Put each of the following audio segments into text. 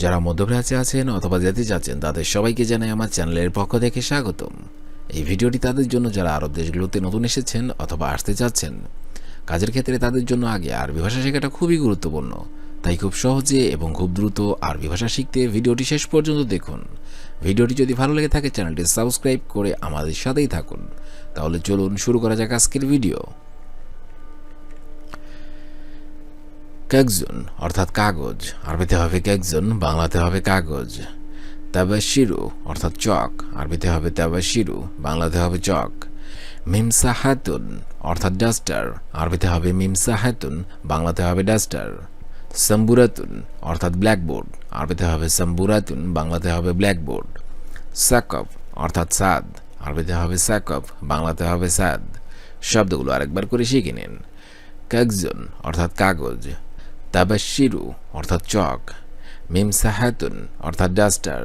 যারা মধ্যপ্রাচ্যে আছেন অথবা যেতে চাচ্ছেন তাদের সবাইকে জানাই আমার চ্যানেলের পক্ষ থেকে স্বাগতম। এই ভিডিওটি তাদের জন্য যারা আরব দেশগুলোতে নতুন এসেছেন অথবা আসতে চাচ্ছেন, কাজের ক্ষেত্রে তাদের জন্য আগে আরবি ভাষা শেখাটা খুবই গুরুত্বপূর্ণ। তাই খুব সহজে এবং খুব দ্রুত আরবি ভাষা শিখতে ভিডিওটি শেষ পর্যন্ত দেখুন। ভিডিওটি যদি ভালো লেগে থাকে, চ্যানেলটি সাবস্ক্রাইব করে আমাদের সাথেই থাকুন। তাহলে চলুন শুরু করা যাক আজকের ভিডিও। কাকজন অর্থাৎ কাগজ। আরবিতে হবে কাকজন বাংলাতে হবে কাগজ। তাবাশিরু, অর্থাৎ চক। আরবিতে হবে তাবাশিরু, বাংলাতে হবে চক। মিমসা হাতুন অর্থাৎ ডাস্টার। আরবিতে হবে মিমসা হাতুন বাংলাতে হবে ডাস্টার। সাম্বুরাতুন, অর্থাৎ ব্ল্যাকবোর্ড। আরবিতে হবে সাম্বুরাতুন, বাংলাতে হবে ব্ল্যাকবোর্ড। সাকফ অর্থাৎ সাদ। আরবিতে হবে সাকফ বাংলাতে হবে সাদ। শব্দগুলো আরেকবার করে শিখে নিন। কাকজন অর্থাৎ কাগজ। তাবাশিরু অর্থাৎ চক, মিমসাহাতুন, অর্থাৎ ডাস্টার,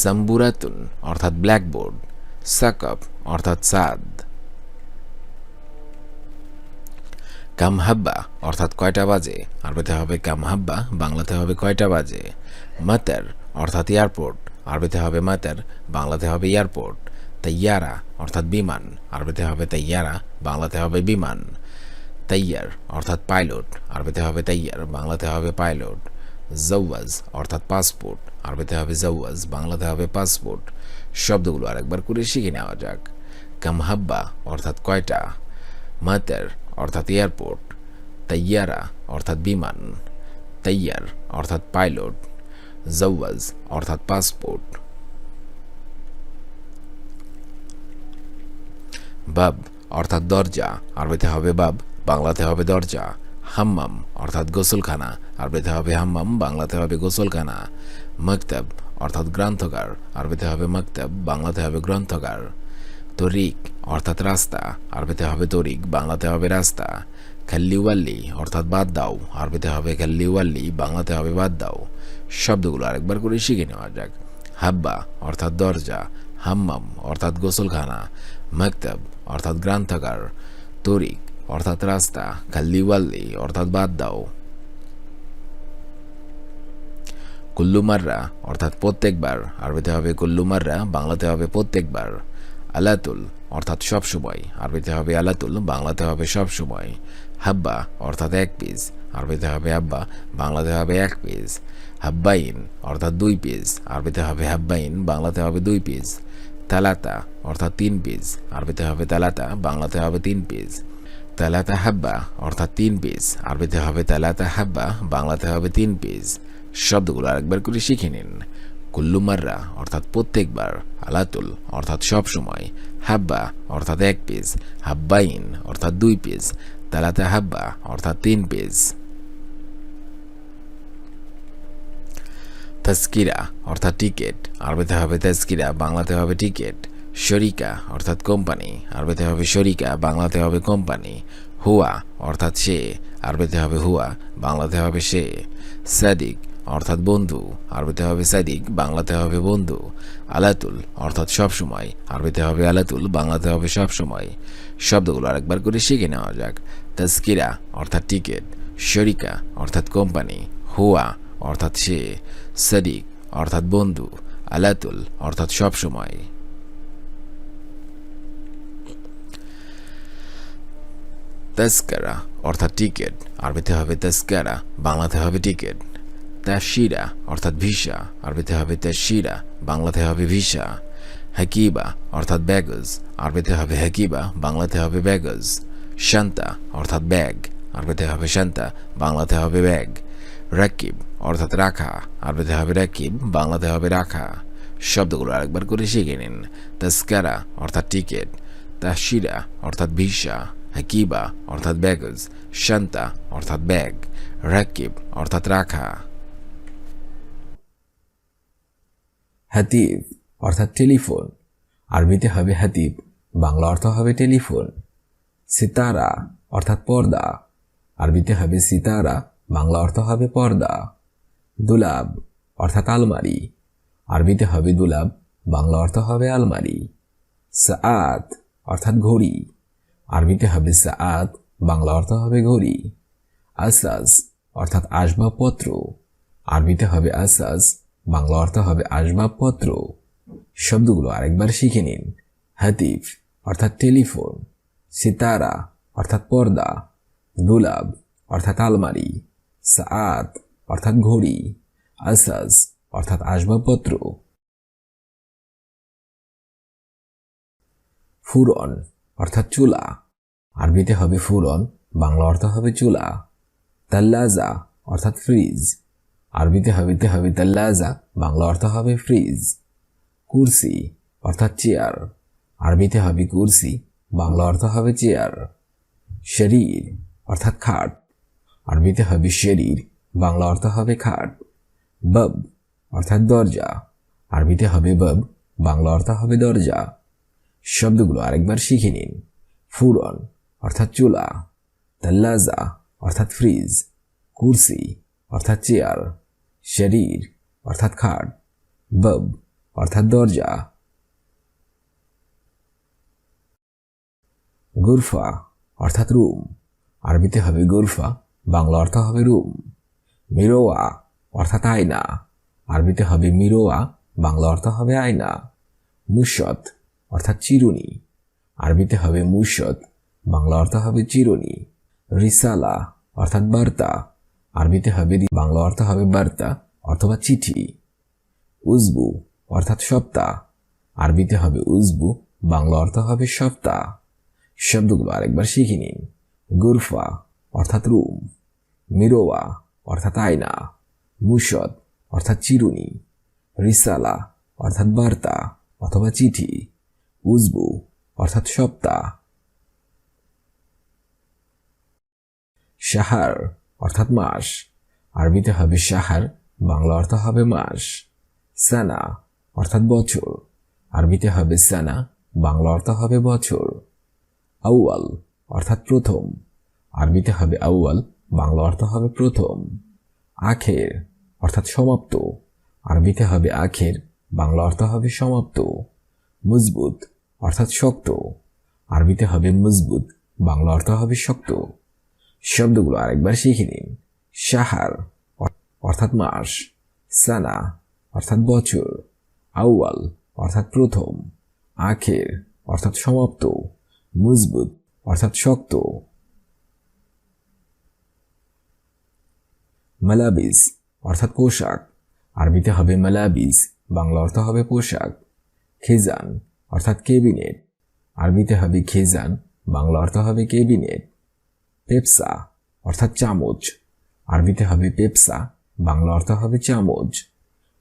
সাম্বুরাতুন, অর্থাৎ ব্ল্যাকবোর্ড সাকপ অর্থাৎ সাদ। কামহাব্বা, অর্থাৎ কয়টা বাজে? আরবিতে হবে কামহাব্বা, বাংলাতে হবে কয়টা বাজে? মাতার, অর্থাৎ এয়ারপোর্ট, আরবিতে হবে মাতার, বাংলাতে হবে এয়ারপোর্ট। তাইয়ারা, অর্থাৎ বিমান, আরবিতে হবে তাইয়ারা, বাংলাতে হবে বিমান। তাইয়ার, অর্থাৎ পাইলট, আরবিতে হবে তাইয়ার, বাংলাতে হবে পাইলট। জওয়াজ, অর্থাৎ পাসপোর্ট, আরবিতে হবে জওয়াজ, বাংলাতে হবে পাসপোর্ট। শব্দগুলো আরেকবার করে শিখে নেওয়া যাক। কামহাব্বা, অর্থাৎ কয়টা? মাতার, অর্থাৎ এয়ারপোর্ট। তাইয়ারা, অর্থাৎ বিমান। তাইয়ার, অর্থাৎ পাইলট। জওয়াজ, অর্থাৎ পাসপোর্ট। বাব, অর্থাৎ দরজা, আরবিতে হবে বাব। বাংলাতে হবে দরজা, হাম্মাম, অর্থাৎ গোসলখানা আরবিতে হবে হাম্মাম, বাংলাতে হবে গোসলখানা। মকতব, অর্থাৎ গ্রন্থগার আরবিতে হবে মকতব, বাংলাতে হবে গ্রন্থগার। তরিক, অর্থাৎ রাস্তা আরবিতে হবে তরিক, বাংলাতে হবে রাস্তা। খাল্লিওয়াল্লি, অর্থাৎ বাদ দাও আরবিতে হবে খাল্লিওয়াল্লি, বাংলাতে হবে বাদ দাও। শব্দগুলো আরেকবার করে শিখে নেওয়া যাক। হাব্বা, অর্থাৎ দরজা, হাম্মাম, অর্থাৎ গোসলখানা। মকতব, অর্থাৎ গ্রন্থগার। তরিক অর্থাৎ রাস্তা খাল্লিওয়াল্লি অর্থাৎ বাদ দাও। কুল্লুমাররা, অর্থাৎ প্রত্যেকবার, আরবিতে হবে কুল্লুমাররা, বাংলাতে হবে প্রত্যেকবার। আলাতুল, অর্থাৎ সবসময়, আরবিতে হবে আলাতুল, বাংলাতে হবে সবসময়। হাব্বা, অর্থাৎ এক পিস, আরবিতে হবে হাব্বা, বাংলাতে হবে এক পিস। হাব্বাইন, অর্থাৎ দুই পিস, আরবিতে হবে হাব্বাইন, বাংলাতে হবে দুই পিস। তালাতা, অর্থাৎ তিন পিস, আরবিতে হবে তালাতা, বাংলাতে হবে তিন পিস। তালাতা হাব্বা, অর্থাৎ তিন পিস আরবিতে হবে তালাতা হাব্বা, বাংলাতে হবে তিন পিস শব্দগুলো আরেকবার করে শিখে নিন। কুল্লুমাররা অর্থাৎ প্রত্যেকবার। আলাতুল, অর্থাৎ সব সময়। হাব্বা, অর্থাৎ এক পিস হাব্বাইন, অর্থাৎ দুই পিস তালাতা হাব্বা, অর্থাৎ তিন পিস তাস্কিরা অর্থাৎ টিকিট আরবিতে হবে তাস্কিরা বাংলাতে হবে টিকিট শরিকা, অর্থাৎ কোম্পানি। আরবিতে হবে শরিকা, বাংলাতে হবে কোম্পানি। হুয়া, অর্থাৎ সে। আরবিতে হবে হুয়া, বাংলাতে হবে সে। সাদিক, অর্থাৎ বন্ধু। আরবিতে হবে সাদিক, বাংলাতে হবে বন্ধু। আলাতুল, অর্থাৎ সবসময় আরবিতে হবে আলাতুল, বাংলাতে হবে সবসময় শব্দগুলো আরেকবার করে শিখে নেওয়া যাক। তাস্কিরা অর্থাৎ টিকিট। শরিকা, অর্থাৎ কোম্পানি। হুয়া, অর্থাৎ সে। সাদিক, অর্থাৎ বন্ধু। আলাতুল, অর্থাৎ সবসময় তাস্কারা অর্থাৎ টিকিট। আরবিতে হবে তাস্কারা বাংলাতে হবে টিকিট। তাশিরা অর্থাৎ ভিসা। আরবিতে হবে তাশিরা বাংলাতে হবে ভিসা। হাকিবা, অর্থাৎ ব্যাগজ আরবিতে হবে হাকিবা, বাংলাতে হবে ব্যাগজ শান্তা, অর্থাৎ ব্যাগ আরবিতে হবে শান্তা, বাংলাতে হবে ব্যাগ রাকিব, অর্থাৎ রাখা। আরবিতে হবে রাকিব, বাংলাতে হবে রাখা। শব্দগুলো আরেকবার করে শিখে নিন। তাস্কারা অর্থাৎ টিকিট। তাশিরা অর্থাৎ ভিসা। হাকিবা অর্থাৎ ব্যাগজ শান্তা অর্থাৎ ব্যাগ রাকিব অর্থাৎ রাখা হাতিব অর্থাৎ টেলিফোন আরবিতে হবে হাতিব বাংলা অর্থ হবে টেলিফোন সিতারা অর্থাৎ পর্দা. আরবিতে হবে সিতারা বাংলা অর্থ হবে পর্দা। দুলাব অর্থাৎ আলমারি. আরবিতে হবে দুলাব বাংলা অর্থ হবে আলমারি। সাআত অর্থাৎ ঘড়ি। আরবিতে হবে সাআত, বাংলা অর্থ হবে ঘড়ি। আসাস, অর্থাৎ আসবাবপত্র। আরবিতে হবে আসাস, বাংলা অর্থ হবে আসবাবপত্র। শব্দগুলো আরেকবার শিখে নিন। হাতিফ, অর্থাৎ টেলিফোন। সিতারা, অর্থাৎ পর্দা। দুলাব, অর্থাৎ আলমারি। সাআত, অর্থাৎ ঘড়ি। আসাস, অর্থাৎ আসবাবপত্র। ফুরন অর্থাৎ চুলা। আরবিতে হবে ফুরন, বাংলা অর্থ হবে চুলা, তাল্লাজা অর্থাৎ ফ্রিজ। আরবিতে হবিতে হবে তাল্লাজা, বাংলা অর্থ হবে ফ্রিজ। কুরসি অর্থাৎ চেয়ার। আরবিতে হবে কুরসি, বাংলা অর্থ হবে চেয়ার। শরীর অর্থাৎ খাট। আরবিতে হবে শরীর, বাংলা অর্থ হবে খাট। বব অর্থাৎ দরজা। আরবিতে হবে বব, বাংলা অর্থ হবে দরজা। শব্দগুলো আরেকবার শিখে নিন। ফুরন অর্থাৎ চুলা, তাল্লাজা, অর্থাৎ ফ্রিজ, কুরসি, অর্থাৎ চেয়ার, শরীর, অর্থাৎ খাট, বব, অর্থাৎ দরজা। গুরফা, অর্থাৎ রুম। আরবিতে হবে গুরফা, বাংলা অর্থ হবে রুম। মিরোয়া, অর্থাৎ আয়না। আরবিতে হবে মিরোয়া, বাংলা অর্থ হবে আয়না। মুসত অর্থাৎ চিরুনি। আরবিতে হবে মুসত বাংলা অর্থ হবে চিরুনি। রিসালা অর্থাৎ বার্তা। আরবিতে হবে বাংলা অর্থ হবে বার্তা অথবা চিঠি। উজবু অর্থাৎ সপ্তাহ। আরবিতে হবে উজবু, বাংলা অর্থ হবে সপ্তাহ। শব্দগুলো আরেকবার শিখে নিন। গুরফা অর্থাৎ রুম। মিরোয়া অর্থাৎ আয়না। মুসদ অর্থাৎ চিরুনি। রিসালা অর্থাৎ বার্তা অথবা চিঠি। উজবু অর্থাৎ সপ্তাহ। সাহার অর্থাৎ মাস। আরবিতে হবে সাহার বাংলা অর্থ হবে মাস। সানা, অর্থাৎ বছর। আরবিতে হবে সানা, বাংলা অর্থ হবে বছর। আউয়াল, অর্থাৎ প্রথম। আরবিতে হবে আউয়াল, বাংলা অর্থ হবে প্রথম। আখের, অর্থাৎ সমাপ্ত। আরবিতে হবে আখের, বাংলা অর্থ হবে সমাপ্ত। মজবুত, অর্থাৎ শক্ত। আরবিতে হবে মজবুত, বাংলা অর্থ হবে শক্ত। শব্দগুলো আরেকবার শিখে নিন। সাহার অর্থাৎ মাস। সানা, অর্থাৎ বছর। আউয়াল, অর্থাৎ প্রথম। আখের, অর্থাৎ সমাপ্ত। মজবুত, অর্থাৎ শক্ত। মালাবিস অর্থাৎ পোশাক। আরবিতে হবে মালাবিস বাংলা অর্থ হবে পোশাক। খেজান, অর্থাৎ কেবিনেট আরবিতে হবে খেজান, বাংলা অর্থ হবে কেবিনেট পেপসা অর্থাৎ চামচ। আরবিতে হবে পেপসা, বাংলা অর্থ হবে চামচ।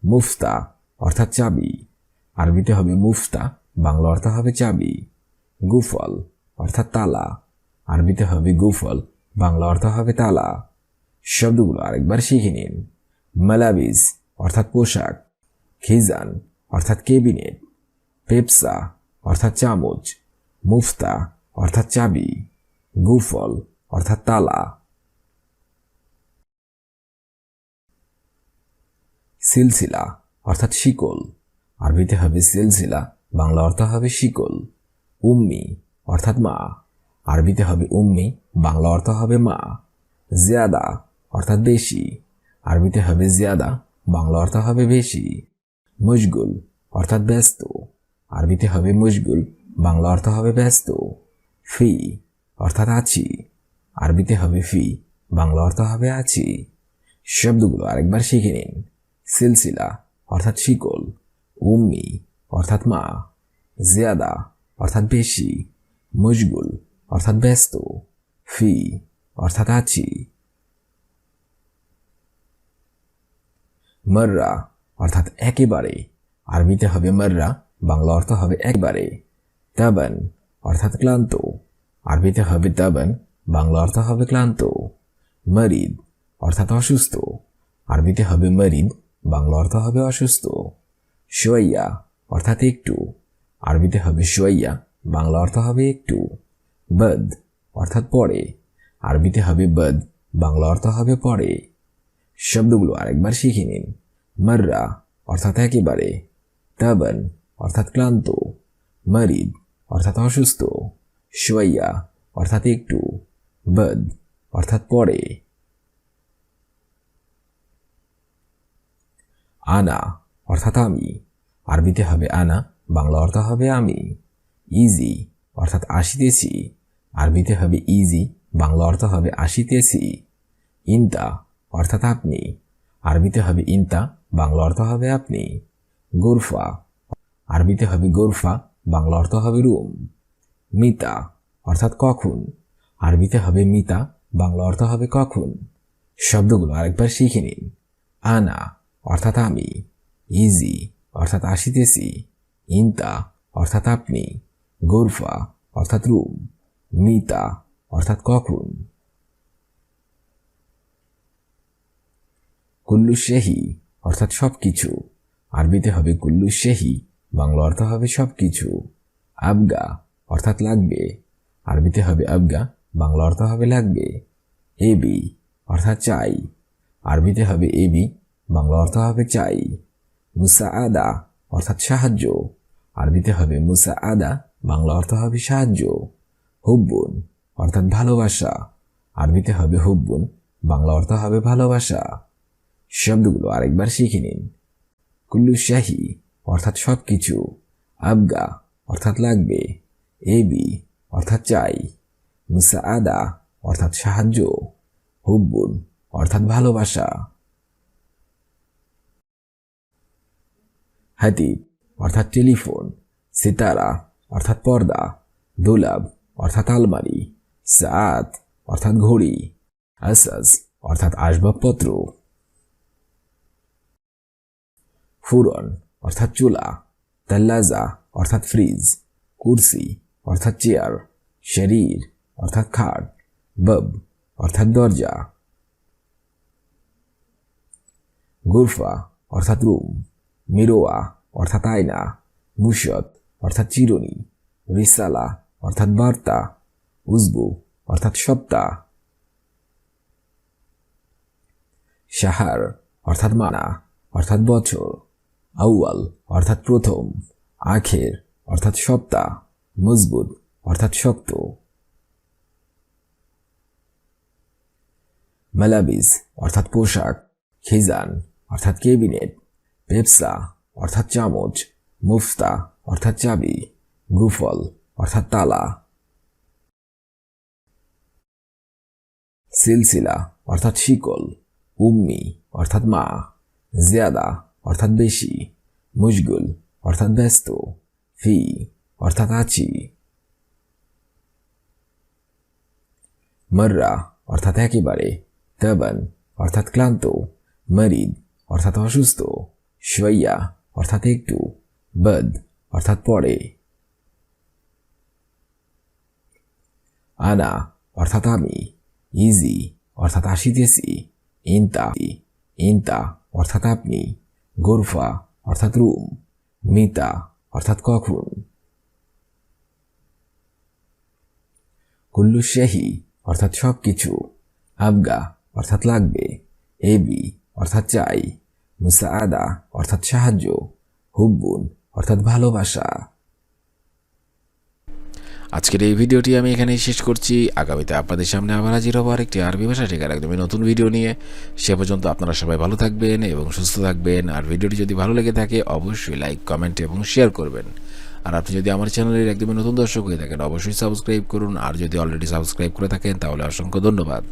মুফতা অর্থাৎ চাবি। আরবিতে হবে মুফতা, বাংলা অর্থ হবে চাবি। গুফল অর্থাৎ তালা। আরবিতে হবে গুফল, বাংলা অর্থ হবে তালা। শব্দগুলো আরেকবার শিখে নিন। মালাবিস অর্থাৎ পোশাক। খিজান অর্থাৎ কেবিনেট পেপসা অর্থাৎ চামচ। মুফতা অর্থাৎ চাবি। গুফল অর্থাৎ তালা। সিলসিলা অর্থাৎ শিকল। আরবিতে হবে সিলসিলা, বাংলা অর্থ হবে শিকল। উম্মি অর্থাৎ মা। আরবিতে হবে উম্মি, বাংলা অর্থ হবে মা। জিয়াদা অর্থাৎ বেশি। আরবিতে হবে জিয়াদা, বাংলা অর্থ হবে বেশি। মশগুল অর্থাৎ ব্যস্ত। আরবিতে হবে মশগুল, বাংলা অর্থ হবে ব্যস্ত। ফি অর্থাৎ আছি। আরবিতে হবে ফি বাংলা অর্থ হবে আছি। শব্দগুলো আরেকবার শিখে নিন। সিলসিলা, অর্থাৎ শিকল। উম্মি, অর্থাৎ মা। জিয়াদা, অর্থাৎ বেশি। মশগুল, অর্থাৎ ব্যস্ত। ফি, অর্থাৎ আছি। মর্রা, অর্থাৎ একেবারে। আরবিতে হবে মর্রা, বাংলা অর্থ হবে একবারে। তাবান, অর্থাৎ ক্লান্ত। আরবিতে হবে তাবান বাংলা অর্থ হবে ক্লান্ত, মরিদ অর্থাৎ অসুস্থ। আরবিতে হবে মরিদ, বাংলা অর্থ হবে অসুস্থ। সোয়াইয়া অর্থাৎ একটু। আরবিতে হবে সোয়াইয়া, বাংলা অর্থ হবে একটু। বদ অর্থাৎ পরে আরবিতে হবে বদ, বাংলা অর্থ হবে পরে শব্দগুলো আরেকবার শিখে নিন। মর্রা অর্থাৎ একেবারে। তাবান অর্থাৎ ক্লান্ত। মরিদ অর্থাৎ অসুস্থ। সোয়াইয়া অর্থাৎ একটু। বদ অর্থাৎ পরে। আনা, অর্থাৎ আমি। আরবিতে হবে আনা, বাংলা অর্থ হবে আমি। ইজি অর্থাৎ আসিতেছি। আরবিতে হবে ইজি বাংলা অর্থ হবে আসিতেছি। ইনতা অর্থাৎ আপনি। আরবিতে হবে ইনতা বাংলা অর্থ হবে আপনি। গোরফা আরবিতে হবে গোরফা বাংলা অর্থ হবে রুম মিতা অর্থাৎ কখন। আরবিতে হবে মিতা, বাংলা অর্থ হবে কখন? শব্দগুলো আরেকবার শিখে নিন। আনা অর্থাৎ আমি, ইজি অর্থাৎ আসিতেছি, ইনতা অর্থাৎ আপনি, গোরফা অর্থাৎ রুম, মিতা অর্থাৎ কখন? কুল্লু শেহি অর্থাৎ সব কিছু আরবিতে হবে কুল্লু শেহি, বাংলা অর্থ হবে সব কিছু আবগা অর্থাৎ লাগবে। আরবিতে হবে আবগা বাংলা অর্থ হবে লাগবে, এ বি অর্থাৎ চাই। আরবিতে হবে এ বি, বাংলা অর্থ হবে চাই। মুসা আদা অর্থাৎ সাহায্য। আরবিতে হবে মুসা আদা বাংলা অর্থ হবে সাহায্য। হুব্বুন অর্থাৎ ভালোবাসা। আরবিতে হবে হুব্বুন, বাংলা অর্থ হবে ভালোবাসা। শব্দগুলো আরেকবার শিখে নিন। কুল্লু শাহি অর্থাৎ সব কিছু আবগা অর্থাৎ লাগবে। এবি অর্থাৎ চাই। মুসা আদা অর্থাৎ সাহায্য, হুব্বুন, অর্থাৎ ভালোবাসা। হাতিব, অর্থাৎ টেলিফোন। সিতারা, অর্থাৎ পর্দা। দোলাব, অর্থাৎ আলমারি। সাত অর্থাৎ ঘড়ি। আসাজ, অর্থাৎ আসবাবপত্র। ফুরন অর্থাৎ চুলা। তাল্লাজা, অর্থাৎ ফ্রিজ। কুরসি, অর্থাৎ চেয়ার। শরীর অর্থাৎ খাট, বব, অর্থাৎ দরজা। গুরফা, অর্থাৎ রুম। মিরোয়া, অর্থাৎ আয়না। মুশত অর্থাৎ চিরুনি। রিসালা, অর্থাৎ বার্তা। উজবু, অর্থাৎ সপ্তাহ শাহার, অর্থাৎ মানা, অর্থাৎ বছর। আউয়াল, অর্থাৎ প্রথম। আখের, অর্থাৎ সপ্তাহ মজবুত, অর্থাৎ শক্ত। মালাবিস অর্থাৎ পোশাক, খিজান, অর্থাৎ কেবিনেট পেপসা, অর্থাৎ চামচ, মুফতা, অর্থাৎ চাবি, গুফল, অর্থাৎ তালা। সিলসিলা, অর্থাৎ শিকল, উম্মি, অর্থাৎ মা। জিয়াদা, অর্থাৎ বেশি। মুশগুল, অর্থাৎ ব্যস্ত। ফি, অর্থাৎ আছি। মর্রা, অর্থাৎ একেবারে। তবন অর্থাৎ ক্লান্ত, মরিদ, অর্থাৎ অসুস্থ, শৈয়া, অর্থাৎ একটু, বদ, অর্থাৎ পরে আনা, অর্থাৎ আমি। ইজি, অর্থাৎ আসিতেছি। ইনতা ইনতা, অর্থাৎ আপনি। গোরফা, অর্থাৎ রুম। মিতা, অর্থাৎ কখন। কুল্লু শেহি, অর্থাৎ সব কিছু আবগা অর্থাৎ লাগবে, এবি অর্থাৎ চাই মুসা আদা অর্থাৎ সাহায্য, হুব্বুন অর্থাৎ ভালোবাসা। আজকের এই ভিডিওটি আমি এখানেই শেষ করছি। আগামীতে আপনাদের সামনে আবার হাজির হব আরেকটি আরবি ভাষা শেখার একদমই নতুন ভিডিও নিয়ে। সে পর্যন্ত আপনারা সবাই ভালো থাকবেন এবং সুস্থ থাকবেন। আর ভিডিওটি যদি ভালো লেগে থাকে, অবশ্যই লাইক, কমেন্ট এবং শেয়ার করবেন। আর আপনি যদি আমার চ্যানেলের একদমই নতুন দর্শক হয়ে থাকেন, অবশ্যই সাবস্ক্রাইব করুন। আর যদি অলরেডি সাবস্ক্রাইব করে থাকেন, তাহলে অসংখ্য ধন্যবাদ।